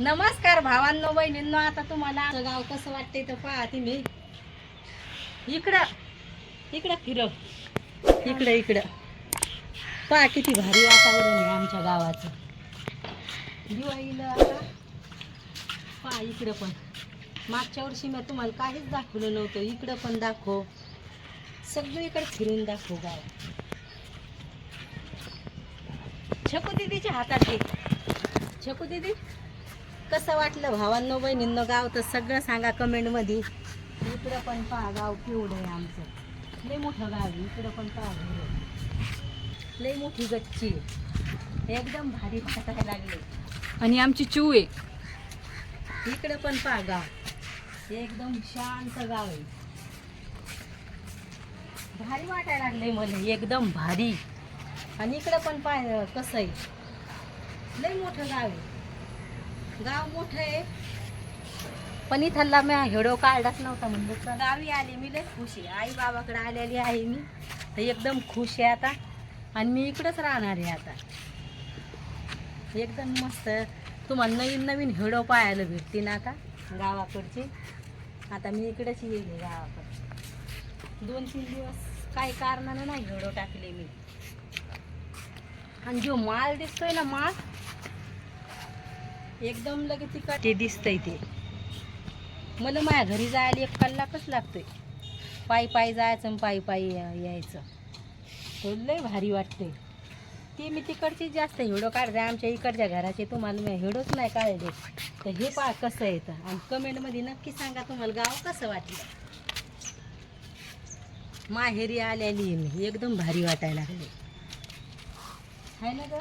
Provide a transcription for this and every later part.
नमस्कार भावांनो बहिणींनो आता तुम्हाला आमचं गाव कसं वाटतंय तर पहा तुम्ही इकडं इकडं फिरव. इकडं इकडं. पहा किती भारी वातावरण आहे आमच्या गावाचं. दिवाळीला आता पहा इकडं पण. मागच्या वर्षी मी तुम्हाला काहीच दाखवलं नव्हतं. इकडं पण दाखव. सगळीकडे फिरून दाखव गाव. छकू दिदीच्या हातात घे. छकू दिदी? कसं वाटलं भावांनो बहिणींनो गाव तर सगळं सांगा कमेंटमध्ये. इकडं पण पहा गाव केवढं आहे आमचं. लय मोठं गाव आहे इकडं पण पहा लय मोठी गच्ची. एकदम भारी वाटायला लागले. आणि आमची चू आहे. इकडं पण पहा गाव. एकदम शांत गाव आहे. भारी वाटायला लागले मला एकदम भारी. आणि इकडं पण पाय कसं आहे. लय मोठं गाव आहे. गाव मोठं आहे. पण इथला मी हेडो काढलाच नव्हता म्हणलं तर गावी. आले मी लय खुश आहे. आई बाबाकडे आलेली आहे मी. तर एकदम खुश आहे आता. आणि मी इकडंच राहणार आहे आता. एकदम मस्त. तुम्हाला नवीन नवीन हेडो पाहायला भेटते ना का गावाकडचे. आता मी इकडेच येईल गावाकडे. दोन तीन दिवस काही कारणानं नाही हेडो टाकले मी. आणि जो माल दिसतोय ना माल एकदम लगेच तिकट ते दिसतंय ते. मला माझ्या घरी जायला एक कल्लाकच लागतोय. पायी पायी जायचं आणि पायी पायी यायचं. तो लय भारी वाटते ते मी तिकडची जास्त हिडो काढते. आमच्या इकडच्या घराचे तुम्हाला मी हिडोच नाही काढले. तर हे पहा कसं येतं. आणि कमेंटमध्ये नक्की सांगा तुम्हाला गाव कसं वाटलं. माहेरी आलेली मी. एकदम भारी वाटायला लागले. आहे ना ग?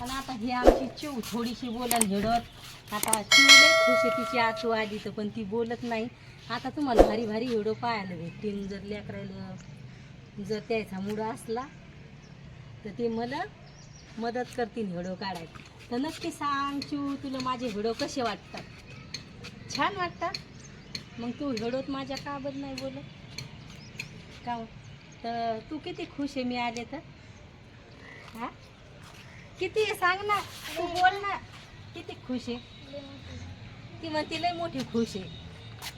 पण आता ही आमची चिव थोडीशी बोलायला हिडत आता चिव खुश आहे तिची आचू आली तर पण ती बोलत नाही. आता तुम्हाला भारी भारी हिडो पाहायला भेटतील. जर लेकरायला जर त्याचा मूड असला तर ते मला मदत करतील हिडो काढायला. तर नक्की सांग चिव तुला माझे हिडो कसे वाटतात? छान वाटतात. मग तू हेडोत माझ्या का बद नाही बोलत? का हो? तर तू किती खुश आहे मी आले तर? हा? किती आहे? सांग ना. तू बोल ना. किती खुश आहे? ती म्हणती लय मोठी खुश आहे.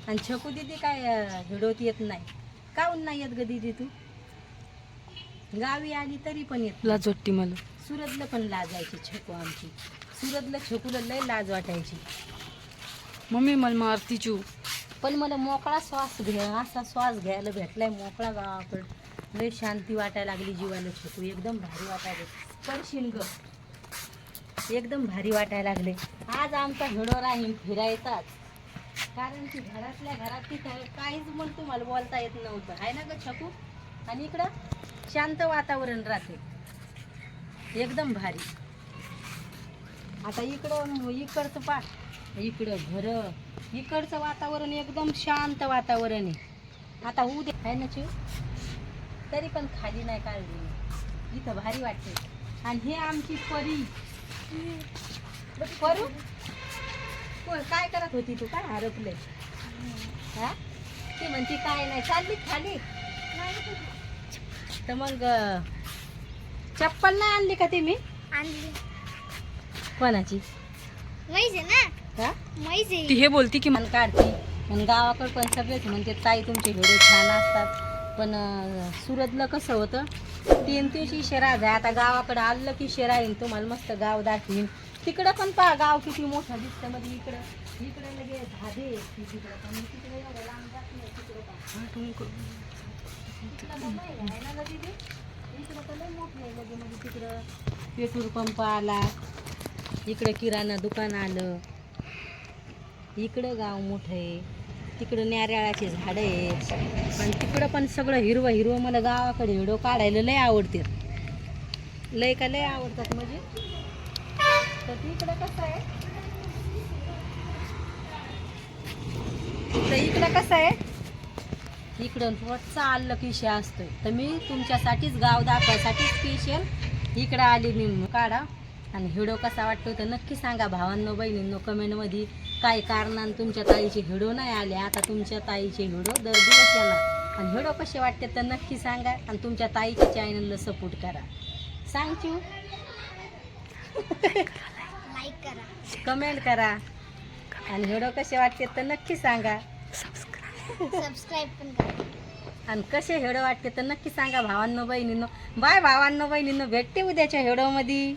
आणि छकू दिदी काय व्हिडिओत येत नाही. काहून नाही येत ग दिदी तू? गावी आली तरी पण येत. लाज वाटते मला. सुरतला पण लाजायची छकू आमची. सुरतला छकूला लय लाज वाटायची. मम्मी मला मारती चू. पण मला मोकळा श्वास घ्या असा श्वास घ्यायला भेटलाय मोकळा गावाकडं लय शांती वाटायला लागली जीवाला छकू एकदम भारी वाटायला पडशील ग एकदम भारी वाटायला लागले. आज आमचा हिडो राहील फिरायचाच. कारण की घरातल्या घरात ती काहीच मग तुम्हाला बोलता येत नव्हतं. आहे ना ग छकू आणि इकडं? शांत वातावरण राहते. एकदम भारी. आता इकडं इकडचं पा. इकडं घरं. इकडचं वातावरण एकदम शांत वातावरण आहे. आता उद्या आहे ना चिव? तरी पण खाली नाही काढली. मी. इथं भारी वाटते. आणि हे आमची परी. परू? कोण? काय करत होती तू? काय हरपले? हा? ती म्हणती काय नाही चालली खाली. तर मग चप्पल नाही आणली का ती मी? आणली. कोणाची? ना? हा? ती हे बोलती की मन काढते. आणि गावाकडे पण सगळेच म्हणते ताई तुमचे व्हिडिओ छान असतात. पण सुरतला कसं होतं तीन दिवशी शिराज आहे. आता गावाकडे आलं की शेरा येईल तुम्हाला मस्त गाव दाखवीन. तिकडं पण पहा गाव किती मोठं दिसतं मध्ये. इकडं इकडे लगे धाबे तिकडं पण तिकडे एवढं लांब जात नाही. तिकडं पहा. तिकडं. पेट्रोल पंप आला. इकडं किराणा दुकान आलं. इकडं गाव मोठं आहे. तिकडं नारळाची झाडं आहेत. आणि तिकडं पण सगळं हिरवं हिरवं मला गावाकडे व्हिडिओ काढायला लय आवडते लय का लय आवडतात म्हणजे? तर तिकडं कसं आहे? तर इकडं कसं आहे? इकडं रोजचा आलं की असतोय. तर मी तुमच्यासाठीच गाव दाखवायसाठीच स्पेशल इकडं आली मी काढा. आणि व्हिडिओ कसा वाटतो तर नक्की सांगा. भावांनो बहिणींनो कमेंटमध्ये काय कारणानं तुमच्या ताईचे व्हिडिओ नाही आले? आता तुमच्या ताईचे व्हिडिओ दर दिवस येणार. आणि व्हिडिओ कसे वाटते तर नक्की सांगा आणि तुमच्या ताईच्या चॅनलला सपोर्ट करा. सांग चिऊ लाईक करा. कमेंट करा. आणि व्हिडिओ कसे वाटते तर नक्की सांगा. सबस्क्राईब पण करा. आणि कसे व्हिडिओ वाटते तर नक्की सांगा भावांनो बहिणींनो. बाय भावांनो बहिणींनो. भेटते उद्याच्या व्हिडिओमध्ये